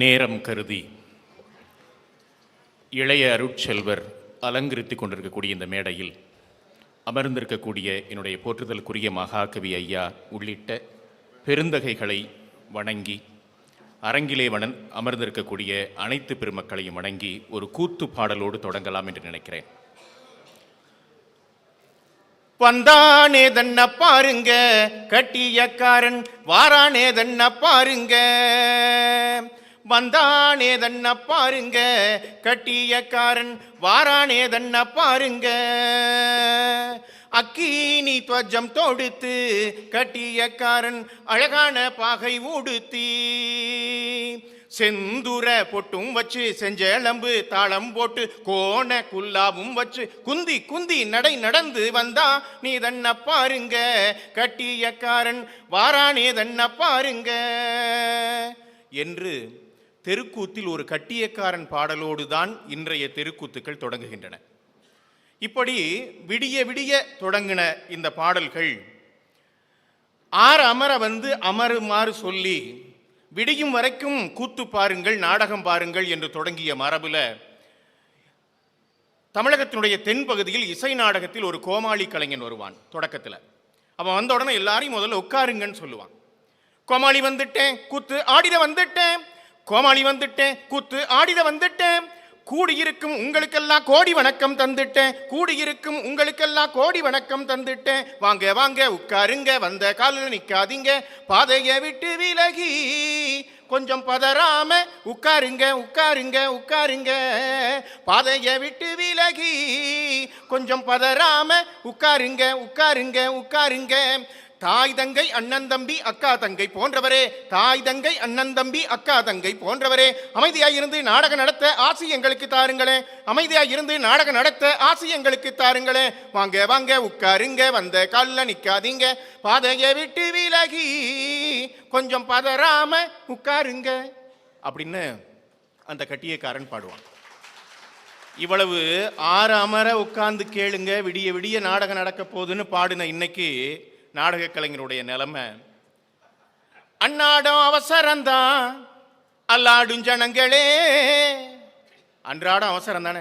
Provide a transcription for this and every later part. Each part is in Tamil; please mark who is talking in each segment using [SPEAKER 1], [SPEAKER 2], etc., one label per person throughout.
[SPEAKER 1] நேரம் கருதி இளைய அருட்செல்வர் அலங்கரித்து கொண்டிருக்கக்கூடிய இந்த மேடையில் அமர்ந்திருக்கக்கூடிய என்னுடைய போற்றுதலுக்குரிய மகாகவி ஐயா உள்ளிட்ட பெருந்தகைகளை வணங்கி அரங்கிலே வணன் அமர்ந்திருக்கக்கூடிய அனைத்து பெருமக்களையும் வணங்கி ஒரு கூத்து பாடலோடு தொடங்கலாம் என்று நினைக்கிறேன். வந்தானே தன்ன பாருங்க கட்டியக்காரன் வாரானே தன்ன பாருங்க. வந்தானே தன்ன பாருங்க கட்டியக்காரன் வாரானே தன்ன பாருங்க. அக்கீனி துவஜம் தொடுத்து கட்டியக்காரன் அழகான பாகை ஊடுத்தி. செந்துர பொட்டும் வச்சு செஞ்சேளம்பு தாளம் போட்டு கோண குல்லாவும் வச்சு குந்தி குந்தி நடை நடந்து வந்தா நீ தன்ன பாருங்க கட்டியக்காரன் வாரானே தன்ன பாருங்க. என்று தெருக்கூத்தில் ஒரு கட்டியக்காரன் பாடலோடு தான் இன்றைய தெருக்கூத்துக்கள் தொடங்குகின்றன. இப்படி விடிய விடிய தொடங்கின இந்த பாடல்கள் ஆர் அமர வந்து அமருமாறு சொல்லி விடியும் வரைக்கும் கூத்து பாருங்கள் நாடகம் பாருங்கள் என்று தொடங்கிய மரபுல தமிழகத்தினுடைய தென்பகுதியில் இசை நாடகத்தில் ஒரு கோமாளி கலைஞன் வருவான் தொடக்கத்தில். அவன் வந்த உடனே எல்லாரையும் முதல்ல உட்காருங்கன்னு சொல்லுவான். கோமாளி வந்துட்டேன் கூத்து ஆடிட வந்துட்டேன் கோமாளி வந்துட்டேன் கூத்து ஆடித வந்துட்டேன். கூடியிருக்கும் உங்களுக்கெல்லாம் கோடி வணக்கம் தந்துட்டேன். கூடியிருக்கும் உங்களுக்கெல்லாம் கோடி வணக்கம் தந்துட்டேன். வாங்க வாங்க உட்காருங்க வந்த காலில் நிற்காதீங்க பாதையை விட்டு விலகி கொஞ்சம் பதறாம உட்காருங்க உட்காருங்க உட்காருங்க. பாதையை விட்டு விலகி கொஞ்சம் பதறாம உட்காருங்க உட்காருங்க உட்காருங்க. தாய் தங்கை அண்ணன் தம்பி அக்கா தங்கை போன்றவரே. தாய் தங்கை அண்ணன் தம்பி அக்கா தங்கை போன்றவரே. அமைதியாய் இருந்து நாடகம் நடத்த ஆசி எங்களுக்கு தாருங்களே அமைதியாய் இருந்து நாடகம் நடத்த ஆசி எங்களுக்கு தாருங்களே வாங்க வாங்க உட்காருங்க வந்த காலில் நிற்காதீங்க பாதையை விட்டு விலகி கொஞ்சம் பதறாம உட்காருங்க. அப்படின்னு அந்த கட்டியக்காரன் பாடுவான். இவ்வளவு ஆறு அமர உட்கார்ந்து கேளுங்க விடிய விடிய நாடகம் நடக்க போகுதுன்னு பாடின இன்னைக்கு நாடக கலைஞருடைய நிலைமை. அன்னாடம் அவசரம்தான் அல்லாடும் ஜனங்களே. அன்றாடம் அவசரம் தானே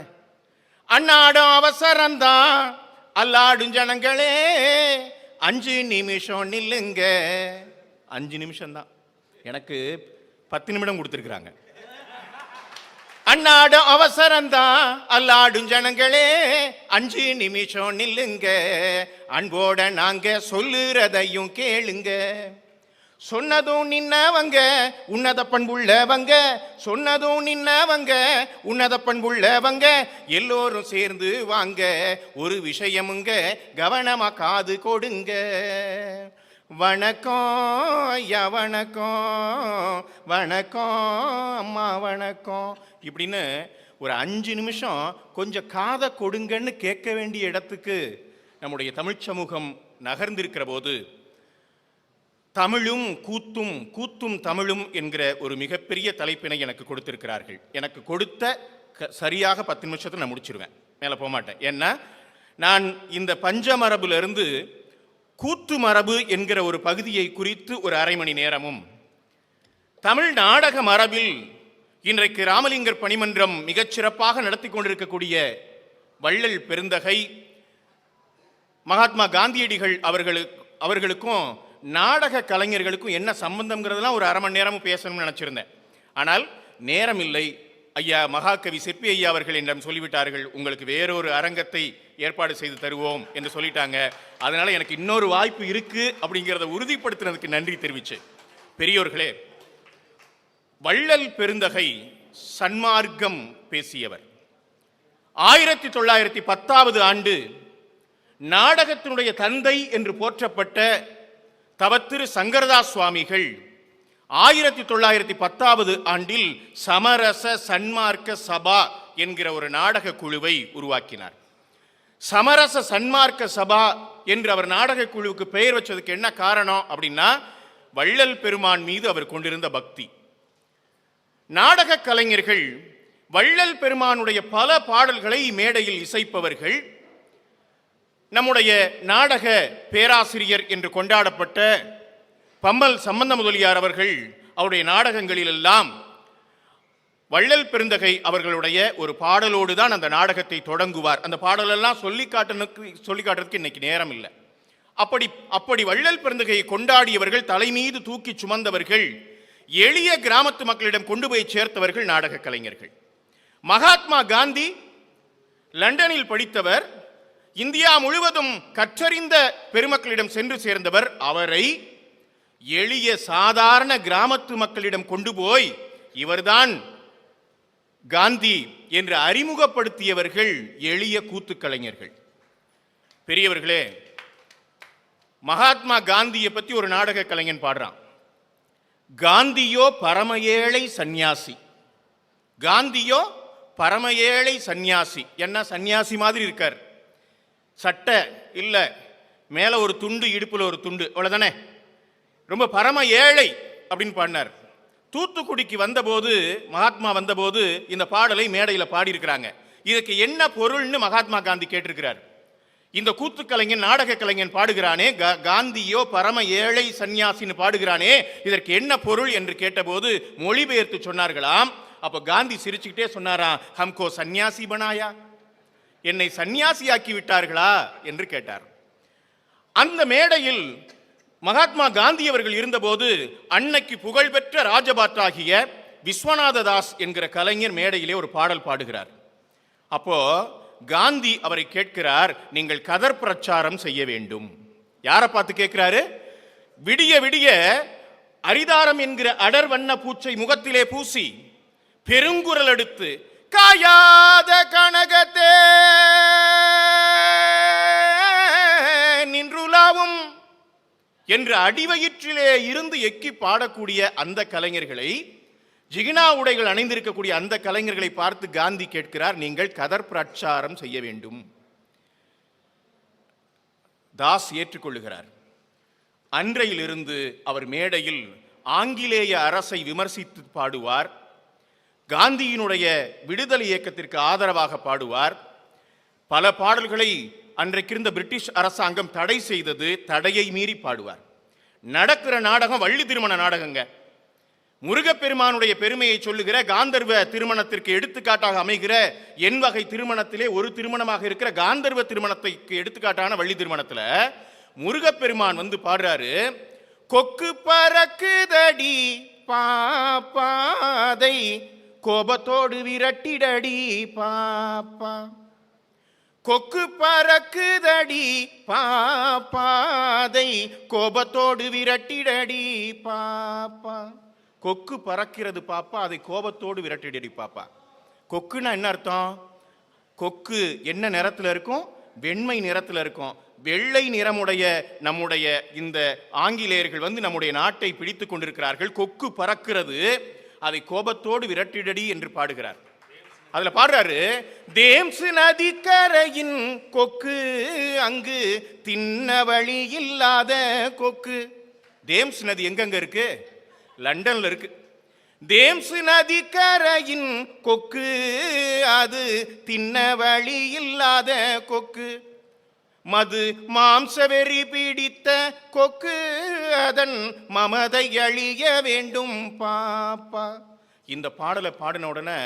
[SPEAKER 1] அன்னாடம் அவசரம்தான் அல்லாடும் ஜனங்களே. அஞ்சு நிமிஷம் நில்லுங்க. அஞ்சு நிமிஷம்தான். எனக்கு பத்து நிமிடம் கொடுத்துருக்குறாங்க. அன்னாடும் அவசரம்தான் அல்லாடும் ஜனங்களே அஞ்சு நிமிஷம் நில்லுங்க. அன்போட நாங்க சொல்லுறதையும் கேளுங்க. சொன்னதும் நின்னவங்க உன்னத பண்புள்ளவங்க. சொன்னதும் நின்னவங்க உன்னத பண்புள்ளவங்க. எல்லோரும் சேர்ந்து வாங்க. ஒரு விஷயமுங்க கவனமா காது கொடுங்க. வணக்கம் ஐயா வணக்கம். வணக்கம் அம்மா வணக்கம். இப்படின்னு ஒரு அஞ்சு நிமிஷம் கொஞ்சம் காதை கொடுங்கன்னு கேட்க வேண்டிய இடத்துக்கு நம்முடைய தமிழ்ச் சமூகம் நகர்ந்திருக்கிற போது தமிழும் கூத்தும் கூத்தும் தமிழும் என்கிற ஒரு மிகப்பெரிய தலைப்பினை எனக்கு கொடுத்திருக்கிறார்கள். எனக்கு கொடுத்த சரியாக பத்து நிமிஷத்தில் நான் முடிச்சிருவேன். மேலே போக மாட்டேன். ஏன்னா நான் இந்த பஞ்ச இருந்து கூத்து மரபு என்கிற ஒரு பகுதியை குறித்து ஒரு அரை மணி நேரமும் தமிழ் நாடக மரபில் இன்றைக்கு ராமலிங்கர் பணிமன்றம் மிகச்சிறப்பாக நடத்தி கொண்டிருக்கக்கூடிய வள்ளல் பெருந்தகை மகாத்மா காந்தியடிகள் அவர்களுக்கு அவர்களுக்கும் நாடக கலைஞர்களுக்கும் என்ன சம்பந்தம்ங்கிறதெல்லாம் ஒரு அரை மணி நேரமும் பேசணும்னு நினச்சிருந்தேன். ஆனால் நேரம் இல்லை ஐயா மகாகவி சிற்பி ஐயா அவர்கள் என்னிடம் சொல்லிவிட்டார்கள் உங்களுக்கு வேறொரு அரங்கத்தை ஏற்பாடு செய்து தருவோம் என்று சொல்லிட்டாங்க. அதனால் எனக்கு இன்னொரு வாய்ப்பு இருக்குது அப்படிங்கிறத உறுதிப்படுத்தினதுக்கு நன்றி தெரிவிச்சு. பெரியோர்களே வள்ளல் பெருந்தகை சன்மார்க்கம் பேசியவர். ஆயிரத்தி தொள்ளாயிரத்தி பத்தாவது ஆண்டு நாடகத்தினுடைய தந்தை என்று போற்றப்பட்ட தவத்திரு சங்கரதாஸ் சுவாமிகள் ஆயிரத்தி தொள்ளாயிரத்தி பத்தாவது ஆண்டில் சமரச சன்மார்க்க சபா என்கிற ஒரு நாடக குழுவை உருவாக்கினார். சமரச சன்மார்க்க சபா என்று அவர் நாடக குழுவுக்கு பெயர் வச்சதுக்கு என்ன காரணம் அப்படின்னா வள்ளல் பெருமான் மீது அவர் கொண்டிருந்த பக்தி. நாடக கலைஞர்கள் வள்ளல் பெருமானுடைய பல பாடல்களை மேடையில் இசைப்பவர்கள் நம்முடைய நாடக பேராசிரியர் என்று கொண்டாடப்பட்ட பம்மல் சம்பந்த முதலியார் அவர்கள் அவருடைய நாடகங்களிலெல்லாம் வள்ளல் பெருந்தகை அவர்களுடைய ஒரு பாடலோடு தான் அந்த நாடகத்தை தொடங்குவார். அந்த பாடலெல்லாம் சொல்லி காட்டனுக்கு சொல்லி காட்டுறதுக்கு இன்னைக்கு நேரம் இல்லை அப்படி அப்படி வள்ளல் பெருந்தகையை கொண்டாடியவர்கள் தலைமீது தூக்கி சுமந்தவர்கள் எளிய கிராமத்து மக்களிடம் கொண்டு போய் சேர்த்தவர்கள் நாடக கலைஞர்கள். மகாத்மா காந்தி லண்டனில் படித்தவர் இந்தியா முழுவதும் கற்றறிந்த பெருமக்களிடம் சென்று சேர்ந்தவர் அவரை எளிய சாதாரண கிராமத்து மக்களிடம் கொண்டு போய் இவர்தான் காந்தி என்று அறிமுகப்படுத்தியவர்கள் எளிய கூத்து கலைஞர்கள். பெரியவர்களே மகாத்மா காந்தியை பத்தி ஒரு நாடக கலைஞன் பாடுறான். காந்தியோ பரம ஏழை சந்நியாசி. காந்தியோ பரம ஏழை சந்நியாசி. என்ன சந்நியாசி மாதிரி இருக்கார்? சட்டை இல்லை மேலே ஒரு துண்டு இடுப்பில் ஒரு துண்டு அவ்வளோதானே ரொம்ப பரம ஏழை அப்படின்னு பாடினார். தூத்துக்குடிக்கு வந்தபோது மகாத்மா வந்தபோது இந்த பாடலை மேடையில் பாடியிருக்கிறாங்க. இதுக்கு என்ன பொருள்னு மகாத்மா காந்தி கேட்டிருக்கிறார். இந்த கூத்து கலைஞன் நாடக கலைஞன் பாடுகிறானே காந்தியோ பரம ஏழை சந்நியாசின்னு பாடுகிறானே இதற்கு என்ன பொருள் என்று கேட்டபோது மொழிபெயர்த்து சொன்னார்களாம். அப்போ காந்தி சிரிச்சுக்கிட்டே சொன்னாராம் ஹம்கோ சந்நியாசி பனாயா? என்னை சந்நியாசியாக்கி விட்டார்களா? என்று கேட்டார். அந்த மேடையில் மகாத்மா காந்தி அவர்கள் இருந்தபோது அன்னைக்கு புகழ்பெற்ற ராஜபாட்டாகிய விஸ்வநாத தாஸ் என்கிற கலைஞர் மேடையிலே ஒரு பாடல் பாடுகிறார். அப்போ காந்தி அவரை கேட்கிறார் நீங்கள் கதர் பிரச்சாரம் செய்ய வேண்டும். யாரை பார்த்து கேட்கிறாரு? விடிய விடிய அரிதாரம் என்கிற அடர் வண்ண பூச்சை முகத்திலே பூசி பெருங்குரல் எடுத்து காயாத கனகத்தே நின்றுலாவும் என்று அடிவயிற்றிலே இருந்து எக்கி பாடக்கூடிய அந்த கலைஞர்களை ஜிகினா உடைகள் அணிந்திருக்கக்கூடிய அந்த கலைஞர்களை பார்த்து காந்தி கேட்கிறார் நீங்கள் கதர் பிரச்சாரம் செய்ய வேண்டும். தாஸ் ஏற்றுக்கொள்ளுகிறார் அன்றையிலிருந்து அவர் மேடையில் ஆங்கிலேய அரசை விமர்சித்து பாடுவார் காந்தியினுடைய விடுதலை இயக்கத்திற்கு ஆதரவாக பாடுவார். பல பாடல்களை அன்றைக்கிருந்த பிரிட்டிஷ் அரசாங்கம் தடை செய்தது தடையை மீறி பாடுவார். நடக்கிற நாடகம் வள்ளி திருமண நாடகங்க. முருகப்பெருமானுடைய பெருமையை சொல்லுகிற காந்தர்வ திருமணத்திற்கு எடுத்துக்காட்டாக அமைகிற என் வகை திருமணத்திலே ஒரு திருமணமாக இருக்கிற காந்தர்வ திருமணத்துக்கு எடுத்துக்காட்டான வள்ளி திருமணத்தில் முருகப்பெருமான் வந்து பாடுறாரு கொக்கு பறக்குதடி பாப்பாதை கோபத்தோடு விரட்டிடடி பாப்பா. கொக்கு பறக்குதடி பாப்பாதை கோபத்தோடு விரட்டிடடி பாப்பா. கொக்கு பறக்கிறது பாப்பா அதை கோபத்தோடு விரட்டிடடி பாப்பா. கொக்குன்னா என்ன அர்த்தம்? கொக்கு என்ன நிறத்தில் இருக்கும்? வெண்மை நிறத்தில் இருக்கும். வெள்ளை நிறமுடைய நம்முடைய இந்த ஆங்கிலேயர்கள் வந்து நம்முடைய நாட்டை பிடித்து கொண்டிருக்கிறார்கள். கொக்கு பறக்கிறது அதை கோபத்தோடு விரட்டிடடி என்று பாடுகிறார். அதுல பாடுறாரு தேம்ஸ் நதிக்கரையின் கொக்கு அங்கு தின்ன வழி இல்லாத கொக்கு. தேம்ஸ் நதி எங்கெங்க இருக்கு? லண்டன்ல இருக்கு. நதி நதிக்கரையின் கொக்கு அது தின்ன வழி இல்லாத கொக்கு. மது மாம்சவெறி பிடித்த கொக்கு அதன் மமதை அழிய வேண்டும் பாப்பா. இந்த பாடலை பாடின உடனே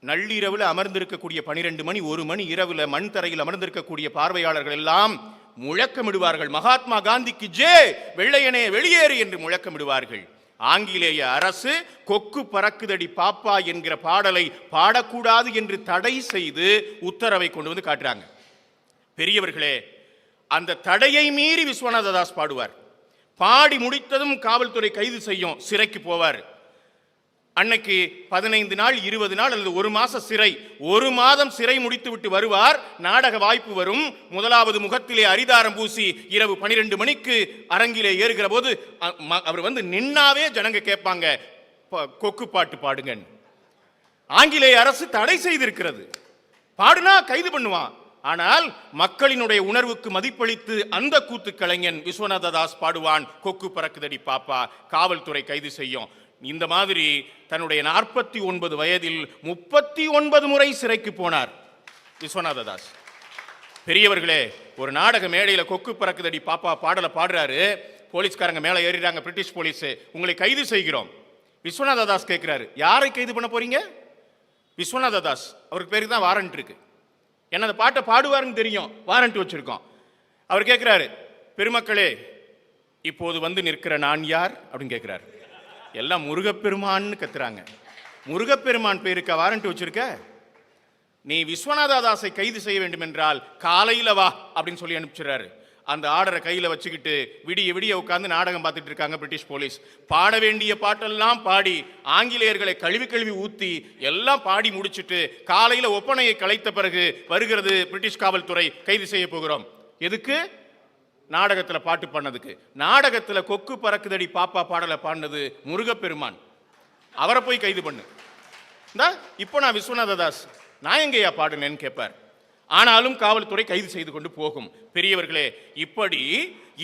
[SPEAKER 1] நள்ளிரவில் அமர்ந்திருக்கக்கூடிய பனிரெண்டு மணி ஒரு மணி இரவில் மண் தரையில் அமர்ந்திருக்கக்கூடிய பார்வையாளர்கள் எல்லாம் முழக்கமிடுவார்கள். மகாத்மா காந்திக்கு ஜே வெள்ளையனே வெளியேறு என்று முழக்கமிடுவார்கள். ஆங்கிலேய அரசு கொக்கு பறக்குதடி பாப்பா என்கிற பாடலை பாடக்கூடாது என்று தடை செய்து உத்தரவை கொண்டு வந்து காட்டுறாங்க. பெரியவர்களே அந்த தடையை மீறி விஸ்வநாத தாஸ் பாடுவார். பாடி முடித்ததும் காவல்துறை கைது செய்யும் சிறைக்கு போவார். அன்னைக்கு பதினைந்து நாள் இருபது நாள் அல்லது ஒரு மாச சிறை. ஒரு மாதம் சிறை முடித்துவிட்டு வருவார். நாடக வாய்ப்பு வரும். முதலாவது முகத்திலே அரிதாரம் பூசி இரவு பனிரெண்டு மணிக்கு அரங்கிலே ஏறுகிற போது அவர் வந்து நின்னாவே ஜனங்க கேட்பாங்க "ப- கொக்கு பாட்டு பாடுங்க ஆங்கிலேய அரசு தடை செய்திருக்கிறது. பாடுனா கைது பண்ணுவான். ஆனால் மக்களினுடைய உணர்வுக்கு மதிப்பளித்து அந்த கூத்து கலைஞன் விஸ்வநாத தாஸ் பாடுவான் கொக்கு பறக்குதடி பாப்பா காவல்துறை கைது செய்யும். இந்த மாதிரி தன்னுடைய நாற்பத்தி ஒன்பது வயதில் முப்பத்தி ஒன்பது முறை சிறைக்கு போனார். விஸ்வநாத தாஸ். பெரியவர்களே ஒரு நாடக மேடையில் கொக்கு பறக்குதடி பாப்பா பாடலை பாடுறாரு. போலீஸ்காரங்க மேலே ஏறிடுறாங்க பிரிட்டிஷ் போலீஸ். உங்களை கைது செய்கிறோம். விஸ்வநாத தாஸ் கேட்குறாரு யாரை கைது பண்ண போறீங்க? விஸ்வநாத தாஸ் அவருக்கு பேருக்கு தான் வாரண்ட் இருக்கு. என்ன அந்த பாட்டை பாடுவாருன்னு தெரியும் வாரண்ட் வச்சிருக்கோம். அவர் கேட்குறாரு பெருமக்களே இப்போது வந்து நிற்கிற நான் யார்? அப்படின்னு கேட்குறாரு எல்லாம் முருகப்பெருமான்னு கத்துறாங்க. முருகப்பெருமான் பேருக்க வாரண்ட் வச்சிருக்க? நீ விஸ்வநாத தாஸை கைது செய்ய வேண்டும் என்றால் காலையில் வா அப்படின்னு சொல்லி அனுப்பிச்சிடுறாரு. அந்த ஆர்டரை கையில் வச்சுக்கிட்டு விடிய விடிய உட்காந்து நாடகம் பார்த்துட்டு இருக்காங்க பிரிட்டிஷ் போலீஸ். பாட வேண்டிய பாட்டெல்லாம் பாடி ஆங்கிலேயர்களை கழுவி கழுவி ஊற்றி எல்லாம் பாடி முடிச்சிட்டு காலையில் ஒப்பனையை கலைத்த பிறகு வருகிறது பிரிட்டிஷ் காவல்துறை கைது செய்ய போகிறோம். எதுக்கு? நாடகத்தில் பாட்டு பண்ணதுக்கு நாடகத்தில் கொக்கு பறக்குதடி பாப்பா பாடலை பாடினது முருகப்பெருமான். அவரை போய் கைது பண்ணு. இந்தா இப்போ நான் விஸ்வநாத தாஸ் நான் எங்கேயா பாடுனேன்னு கேட்பார் ஆனாலும் காவல்துறை கைது செய்து கொண்டு போகும். பெரியவர்களே இப்படி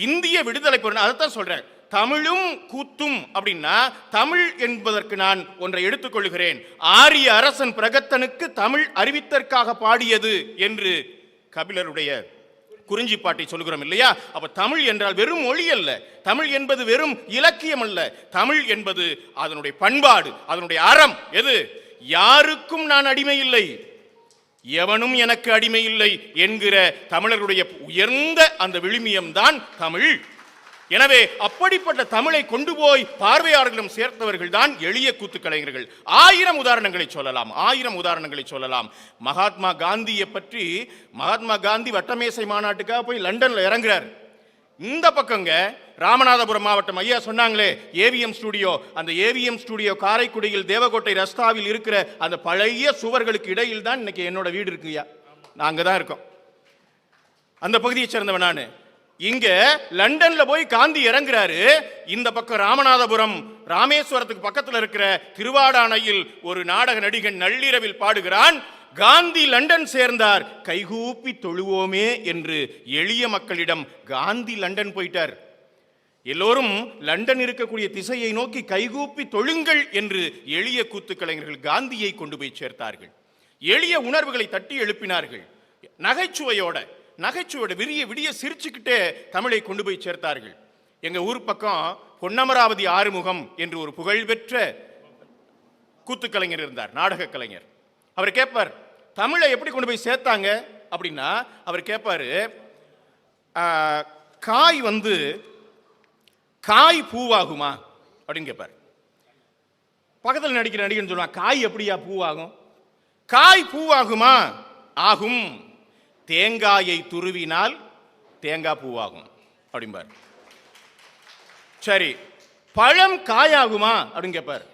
[SPEAKER 1] இந்திய விடுதலை போராட்டம் அதைத்தான் சொல்கிறேன் தமிழும் கூத்தும் அப்படின்னா தமிழ் என்பதற்கு நான் ஒன்றை எடுத்துக்கொள்கிறேன் ஆரிய அரசன் பிரகத்தனுக்கு தமிழ் அறிவித்தற்காக பாடியது என்று கபிலருடைய குறிஞ்சி பாட்டை சொல்கிறோம் இல்லையா? அப்ப தமிழ் என்றால் வெறும் மொழி அல்ல. தமிழ் என்பது வெறும் இலக்கியம் அல்ல. தமிழ் என்பது அதனுடைய பண்பாடு அதனுடைய அறம். எது? யாருக்கும் நான் அடிமை இல்லை. எவனும் எனக்கு அடிமை இல்லை என்கிற தமிழருடைய உயர்ந்த அந்த விழுமியம்தான் தமிழ். எனவே அப்படிப்பட்ட தமிழை கொண்டு போய் பார்வையாளர்களும் சேர்த்தவர்கள் தான் எளிய கூத்து கலைஞர்கள் ஆயிரம் உதாரணங்களை சொல்லலாம் ஆயிரம் உதாரணங்களை சொல்லலாம். மகாத்மா காந்தியை பற்றி மகாத்மா காந்தி வட்டமேசை மாநாட்டுக்காக போய் லண்டன்ல இறங்குறார். இந்த பக்கங்க ராமநாதபுரம் மாவட்டம் ஐயா சொன்னாங்களே ஏவிஎம் ஸ்டுடியோ. அந்த ஏவிஎம் ஸ்டுடியோ காரைக்குடியில் தேவகோட்டை ரஸ்தாவில் இருக்கிற அந்த பழைய சுவர்களுக்கு இடையில் தான் இன்னைக்கு என்னோட வீடு இருக்குயா நாங்க தான் இருக்கோம். அந்த பகுதியை சேர்ந்தவன் நான். இங்க லண்டன்ல போய் காந்தி இறங்குறாரு. இந்த பக்கம் ராமநாதபுரம் ராமேஸ்வரத்துக்கு பக்கத்துல இருக்கிற திருவாடானையில் ஒரு நாடக நடிகன் நள்ளிரவில் பாடுகிறான். காந்தி லண்டன் சேர்ந்தார். கைகூப்பி தொழுவோமே என்று எளிய மக்களிடம் காந்தி லண்டன் போயிட்டார். எல்லோரும் லண்டன் இருக்கக்கூடிய திசையை நோக்கி கைகூப்பி தொழுங்கள் என்று எளிய கூத்து கலைஞர்கள் காந்தியை கொண்டு போய் சேர்த்தார்கள். எளிய உணர்வுகளை தட்டி எழுப்பினார்கள். நகைச்சுவையோட நகைச்சுவையோட விரிய விடிய சிரிச்சுக்கிட்டே தமிழை கொண்டு போய் சேர்த்தார்கள். எங்கள் ஊர் பக்கம் பொன்னமராவதி ஆறுமுகம் என்று ஒரு புகழ்பெற்ற கூத்துக்கலைஞர் இருந்தார் நாடக கலைஞர். அவர் கேட்பார் தமிழை எப்படி கொண்டு போய் சேர்த்தாங்க? அப்படின்னா அவர் கேட்பார் காய் வந்து காய் பூவாகுமா? அப்படின்னு கேட்பார் பக்கத்தில் நடிக்கிற நடிகர்னு சொல்லுவான் காய் எப்படியா பூவாகும்? காய் பூவாகுமா? ஆகும். தேங்காயை துருவினால் தேங்காய் பூவாகும். அப்படிம்பார். சரி பழம் காயாகுமா? அப்படின்னு கேட்பார்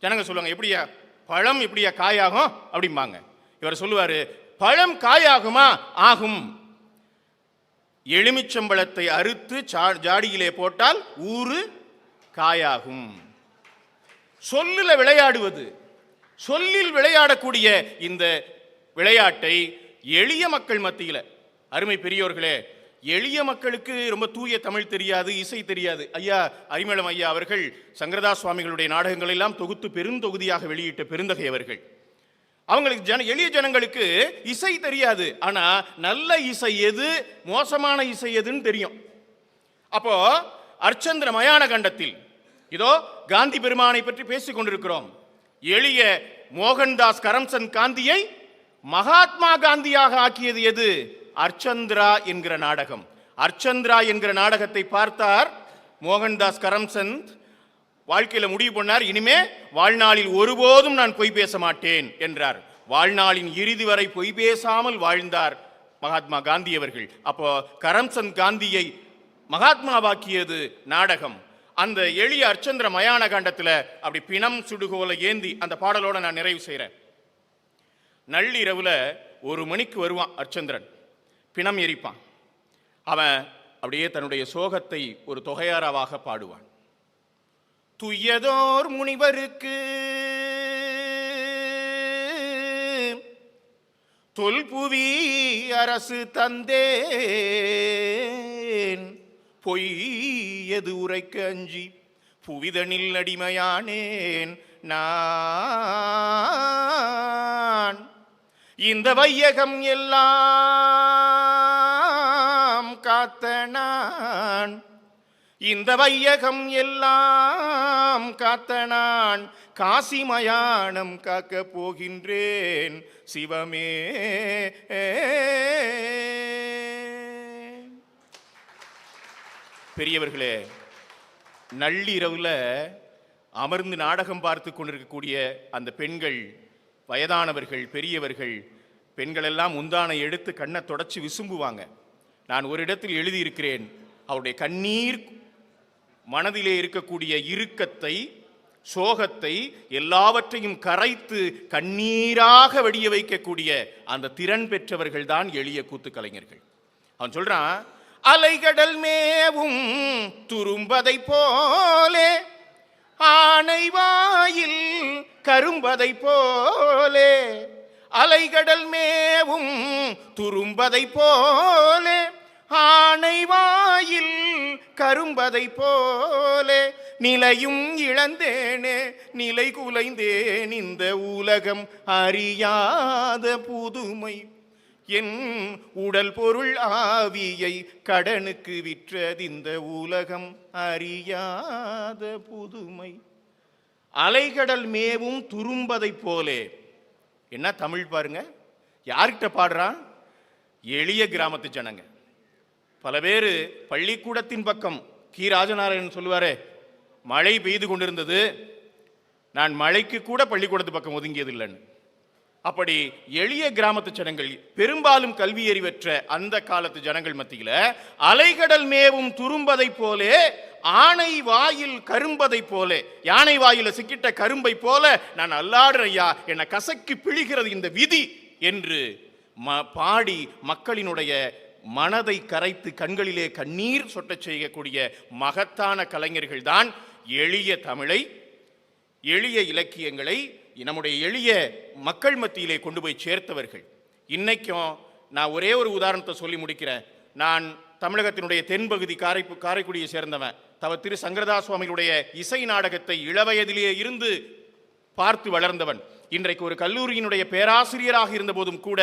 [SPEAKER 1] ஜனங்க சொல்லுவாங்க எப்படியா? பழம் இப்படியா காயாகும்? அப்படிம்பாங்க. இவர் சொல்லுவார் பழம் காயாகுமா? ஆகும். எலுமிச்சம்பழத்தை அறுத்து சா- ஜாடியிலே போட்டால் ஊறு காயாகும். சொல்லில் விளையாடுவது சொல்லில் விளையாடக்கூடிய இந்த விளையாட்டை எளிய மக்கள் மத்தியில். அருமை பெரியோர்களே எளிய மக்களுக்கு ரொம்ப தூய தமிழ் தெரியாது இசை தெரியாது. ஐயா அரிமளம் ஐயா அவர்கள் சங்கரதாஸ் சுவாமிகளுடைய நாடகங்கள் எல்லாம் தொகுத்து பெருந்தொகுதியாக வெளியிட்ட பெருந்தகை அவர்கள். அவங்களுக்கு ஜன எளிய ஜனங்களுக்கு இசை தெரியாது. ஆனா நல்ல இசை எது மோசமான இசை எதுன்னு தெரியும். அப்போ அர்ச்சந்திர மயான கண்டத்தில் இதோ காந்தி பெருமானை பற்றி பேசிக் கொண்டிருக்கிறோம். எளிய மோகன்தாஸ் கரம்சந்த் காந்தியை மகாத்மா காந்தியாக ஆக்கியது எது? அர்ச்சந்திரா என்கிற நாடகம். அர்ச்சந்திரா என்கிற நாடகத்தை பார்த்தார் மோகன்தாஸ் கரம்சந்த். வாழ்க்கையில் முடிவு பண்ணார் இனிமே வாழ்நாளில் ஒருபோதும் நான் பொய் பேச மாட்டேன் என்றார். வாழ்நாளின் இறுதி வரை பொய் பேசாமல் வாழ்ந்தார் மகாத்மா காந்தி அவர்கள். அப்போ கரம்சந்த் காந்தியை மகாத்மாவாக்கியது நாடகம். அந்த எளிய அர்ச்சந்திர மயான காண்டத்தில் அப்படி பிணம் சுடுகோல ஏந்தி அந்த பாடலோட நான் நிறைவு செய்கிறேன் நள்ளிரவுல ஒரு மணிக்கு வருவான் அர்ச்சந்திரன். பிணம் எரிப்பான். அவன் அப்படியே தன்னுடைய சோகத்தை ஒரு தொகையாராவாக பாடுவான். துயதோர் முனிவருக்கு தொல்புவி அரசு தந்தேன். பொய் எது உரைக்க அஞ்சி புவிதனில் அடிமையானேன் நான் இந்த வையகம் எல்லாம் காத்த நான் இந்த வையகம் எல்லாம் காத்த நான் காசி மயானம் காக்க போகின்றேன். சிவமே. பெரியவர்களே நள்ளிரவில் அமர்ந்து நாடகம் பார்த்து கொண்டிருக்கக்கூடிய அந்த பெண்கள் வயதானவர்கள் பெரியவர்கள் பெண்களெல்லாம் உந்தானை எடுத்து கண்ணை தொடச்சி விசும்புவாங்க. நான் ஒரு இடத்தில் எழுதியிருக்கிறேன் அவருடைய கண்ணீர் மனதிலே இருக்கக்கூடிய இறுக்கத்தை சோகத்தை எல்லாவற்றையும் கரைத்து கண்ணீராக வெடிய வைக்கக்கூடிய அந்த திறன் பெற்றவர்கள் தான் எளிய கூத்து கலைஞர்கள் அவன் சொல்றான் அலைகடல் மேவும் துரும்பதை போலே ஆனை வாயில் கரும்பதை போலே அலைகடல் மேவும் துரும்பதை போலே ஆனை வாயில் கரும்பதை போலே நிலையும் இழந்தேனே நிலை குலைந்தேன் இந்த உலகம் அறியாத புதுமை. என் உடல் பொருள் ஆவியை கடனுக்கு விற்றதிந்த உலகம் அறியாத புதுமை. அலைகடல் மேவும் துரும்பதைப் போலே. என்ன தமிழ் பாருங்க. யார்கிட்ட பாடுறான் எளிய கிராமத்து ஜனங்க. பல பேர் பள்ளிக்கூடத்தின் பக்கம் கி. ராஜநாராயணன் சொல்லுவாரே மழை பெய்து கொண்டிருந்தது. நான் மழைக்கு கூட பள்ளிக்கூடத்து பக்கம் ஒதுங்கியது இல்லைன்னு அப்படி எளிய கிராமத்து ஜனங்கள் பெரும்பாலும் கல்வியறிவற்ற அந்த காலத்து ஜனங்கள் மத்தியில் அலைகடல் மேவும் துரும்பதை போலே ஆணை வாயில் கரும்பதை போலே யானை வாயில சிக்கிட்ட கரும்பை போல நான் அல்லாடுற ஐயா என்னை கசக்கி பிழிகிறது இந்த விதி என்று ம பாடி மக்களினுடைய மனதை கரைத்து கண்களிலே கண்ணீர் சொட்டச் செய்யக்கூடிய மகத்தான கலைஞர்கள் தான் எளிய தமிழை எளிய இலக்கியங்களை நம்முடைய எளிய மக்கள் மத்தியிலே கொண்டு போய் சேர்த்தவர்கள். இன்றைக்கும் நான் ஒரே ஒரு உதாரணத்தை சொல்லி முடிக்கிறேன். நான் தமிழகத்தினுடைய தென்பகுதி காரை காரைக்குடியை சேர்ந்தவன். தவ திரு சங்கரதா சுவாமிகளுடைய இசை நாடகத்தை இளவயதிலேயே இருந்து பார்த்து வளர்ந்தவன். இன்றைக்கு ஒரு கல்லூரியினுடைய பேராசிரியராக இருந்தபோதும் கூட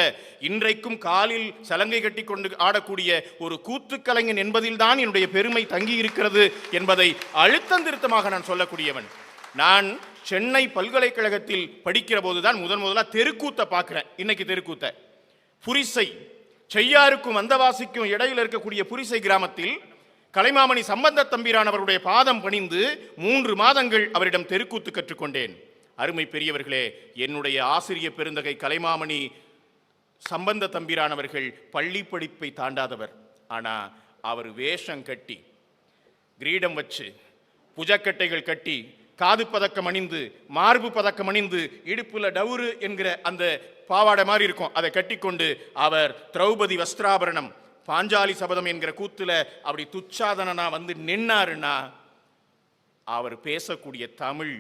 [SPEAKER 1] இன்றைக்கும் காலில் சலங்கை கட்டி கொண்டு ஆடக்கூடிய ஒரு கூத்துக்கலைஞன் என்பதில்தான் என்னுடைய பெருமை தங்கி இருக்கிறது என்பதை அழுத்தந்திருத்தமாக நான் சொல்லக்கூடியவன். நான் சென்னை பல்கலைக்கழகத்தில் படிக்கிற போதுதான் முதன் முதலாக தெருக்கூத்தை பார்க்குறேன். இன்னைக்கு தெருக்கூத்தை. புரிசை. செய்யாருக்கும் வந்தவாசிக்கும் இடையில் இருக்கக்கூடிய புரிசை கிராமத்தில் கலைமாமணி சம்பந்த தம்பிரான் அவருடைய பாதம் பணிந்து மூன்று மாதங்கள் அவரிடம் தெருக்கூத்து கற்றுக்கொண்டேன். அருமை பெரியவர்களே என்னுடைய ஆசிரிய பெருந்தகை கலைமாமணி சம்பந்த தம்பிரான் அவர்கள் பள்ளி படிப்பை தாண்டாதவர். ஆனால் அவர் வேஷம் கட்டி கிரீடம் வச்சு புஜக்கட்டைகள் கட்டி காது பதக்கம் அணிந்து மார்பு பதக்கம் அணிந்து இடுப்புல டவுரு என்கிற அந்த பாவாடை மாதிரி இருக்கும். அதை கட்டிக்கொண்டு அவர் திரௌபதி வஸ்திராபரணம் பாஞ்சாலி சபதம் என்கிற கூத்துல அப்படி துச்சாதனனா வந்து நின்னாருன்னா அவர் பேசக்கூடிய தமிழ்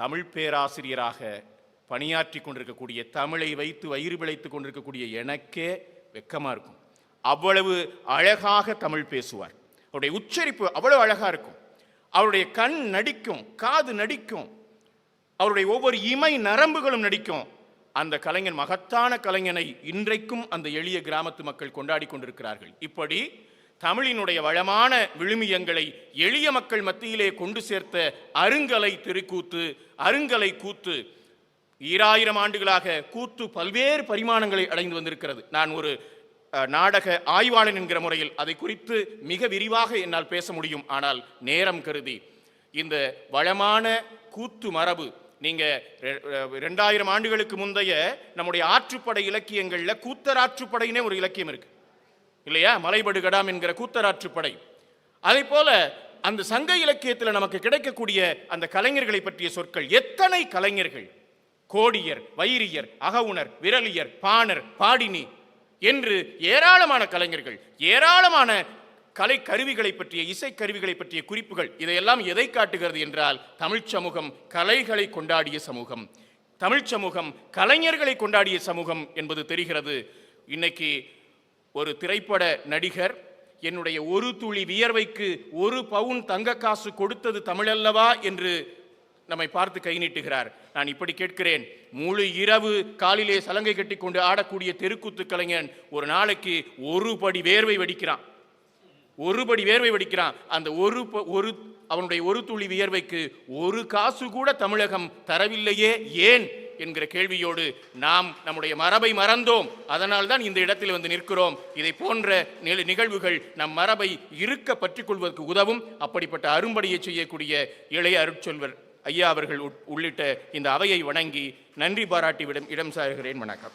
[SPEAKER 1] தமிழ் பேராசிரியராக பணியாற்றி கொண்டிருக்கக்கூடிய தமிழை வைத்து வயிறு பிழைத்து கொண்டிருக்கக்கூடிய எனக்கே வெக்கமாக இருக்கும். அவ்வளவு அழகாக தமிழ் பேசுவார். அவருடைய உச்சரிப்பு அவ்வளவு அழகாக இருக்கும். அவருடைய கண் நடிக்கும் காது நடிக்கும். அவருடைய ஒவ்வொரு இமை நரம்புகளும் நடிக்கும். அந்த கலைஞன் மகத்தான கலைஞனை இன்றைக்கும் அந்த எளிய கிராமத்து மக்கள் கொண்டாடி கொண்டிருக்கிறார்கள். இப்படி தமிழினுடைய வளமான விழுமியங்களை எளிய மக்கள் மத்தியிலே கொண்டு சேர்த்த அருங்கலை திருக்கூத்து அருங்கலை கூத்து ஈராயிரம் ஆண்டுகளாக கூத்து பல்வேறு பரிமாணங்களை அடைந்து வந்திருக்கிறது. நான் ஒரு நாடக ஆய்வாளன் என்கிற முறையில் அதை குறித்து மிக விரிவாக என்னால் பேச முடியும். ஆனால் நேரம் கருதி இந்த வளமான கூத்து மரபு நீங்கள் ரெண்டாயிரம் ஆண்டுகளுக்கு முந்தைய நம்முடைய ஆற்றுப்படை இலக்கியங்களில் கூத்தராற்றுப்படையினே ஒரு இலக்கியம் இருக்கு. இல்லையா? மலைபடுகடாம் என்கிற கூத்தராற்றுப்படை அதே போல அந்த சங்க இலக்கியத்தில் நமக்கு கிடைக்கக்கூடிய அந்த கலைஞர்களை பற்றிய சொற்கள் எத்தனை கலைஞர்கள்? கோடியர் வைரியர் அகவுணர் விரலியர் பாணர் பாடினி என்று ஏராளமான கலைஞர்கள் ஏராளமான கலை கருவிகளை பற்றிய இசை கருவிகளை பற்றிய குறிப்புகள் இதையெல்லாம் எதை காட்டுகிறது என்றால் தமிழ் சமூகம் கலைகளை கொண்டாடிய சமூகம். தமிழ் சமூகம் கலைஞர்களை கொண்டாடிய சமூகம் என்பது தெரிகிறது. இன்னைக்கு ஒரு திரைப்பட நடிகர் என்னுடைய ஒரு துளி வியர்வைக்கு ஒரு பவுன் தங்க காசு கொடுத்தது தமிழல்லவா என்று நம்மை பார்த்து கை நீட்டுகிறார். நான் இப்படி கேட்கிறேன். முழு இரவு காலிலே சலங்கை கட்டி கொண்டு ஆடக்கூடிய தெருக்கூத்து கலைஞன் ஒரு நாளைக்கு ஒரு படி வேர்வை வடிக்கிறான். ஒருபடி வேர்வை வடிக்கிறான். அந்த ஒரு ஒரு அவனுடைய ஒரு துளி வியர்வைக்கு ஒரு காசு கூட தமிழகம் தரவில்லையே ஏன்? என்கிற கேள்வியோடு நாம் நம்முடைய மரபை மறந்தோம். அதனால் தான் இந்த இடத்தில் வந்து நிற்கிறோம். இதை போன்ற நிகழ்வுகள் நம் மரபை இருக்க பற்றிக்கொள்வதற்கு உதவும். அப்படிப்பட்ட அரும்படியை செய்யக்கூடிய இளைய அருட்சொல்வர் ஐயா அவர்கள் உள்ளிட்ட இந்த அவையை வணங்கி நன்றி பாராட்டி விடம் இடம் சாருகிறேன். வணக்கம்.